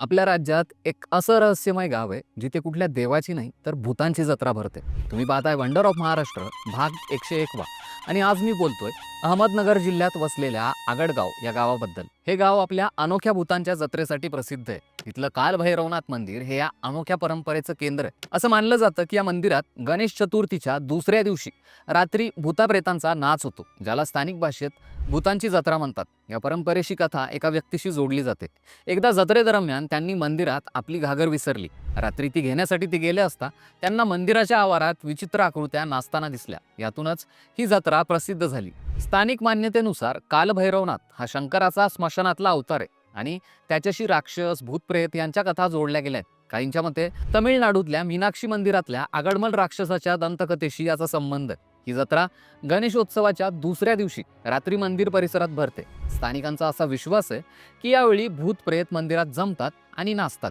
आपल्या राज्यात एक असं रहस्यमय गाव आहे जिथे कुठल्या देवाची नाही तर भूतांची जत्रा भरते. तुम्ही पाहताय वंडर ऑफ महाराष्ट्र भाग एकशे एकवा आणि आज मी बोलतोय अहमदनगर जिल्ह्यात वसलेल्या आगडगाव या गावाबद्दल. हे गाव आपल्या अनोख्या भूतांच्या जत्रेसाठी प्रसिद्ध आहे. तिथलं कालभैरवनाथ मंदिर हे या अनोख्या परंपरेचं केंद्र आहे. असं मानलं जातं की या मंदिरात गणेश चतुर्थीच्या दुसऱ्या दिवशी रात्री भूताप्रेतांचा नाच होतो ज्याला स्थानिक भाषेत भूतांची जत्रा म्हणतात. या परंपरेची कथा एका व्यक्तीशी जोडली जाते. एकदा जत्रेदरम्यान त्यांनी मंदिरात आपली घागर विसरली. रात्री ती घेण्यासाठी ती गेले असता त्यांना मंदिराच्या आवारात विचित्र आकृत्या नाचताना दिसल्या. यातूनच ही जत्रा प्रसिद्ध झाली. स्थानिक मान्यतेनुसार कालभैरवनाथ हा शंकराचा स्मशानातला अवतार आहे आणि त्याच्याशी राक्षस भूतप्रेत यांच्या कथा जोडल्या गेल्या आहेत. काहींच्या मते तमिळनाडूतल्या मीनाक्षी मंदिरातल्या आगडमल राक्षसाच्या दंतकथेशी याचा संबंध आहे. ही जत्रा गणेशोत्सवाच्या दुसऱ्या दिवशी रात्री मंदिर परिसरात भरते. स्थानिकांचा असा विश्वास आहे की यावेळी भूतप्रेत मंदिरात जमतात आणि नाचतात.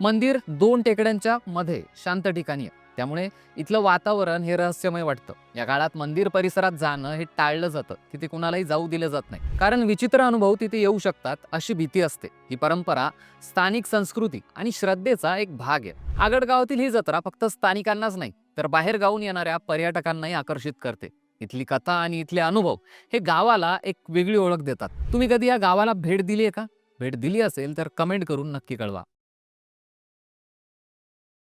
मंदिर दोन टेकड्यांच्या मध्ये शांत ठिकाणी आहे. त्यामुळे इथलं वातावरण हे रहस्यमय वाटतं. या काळात मंदिर परिसरात जाणं हे टाळलं जातं. तिथे कुणालाही जाऊ दिलं जात नाही. कारण विचित्र अनुभव तिथे येऊ शकतात अशी भीती असते. ही परंपरा स्थानिक संस्कृती आणि श्रद्धेचा एक भाग आहे. आगडगावातील ही जत्रा फक्त स्थानिकांनाच नाही तर बाहेर गावून येणाऱ्या पर्यटकांनाही आकर्षित करते. इथली कथा आणि इथले अनुभव हे गावाला एक वेगळी ओळख देतात. तुम्ही कधी या गावाला भेट दिली आहे का? भेट दिली असेल तर कमेंट करून नक्की कळवा.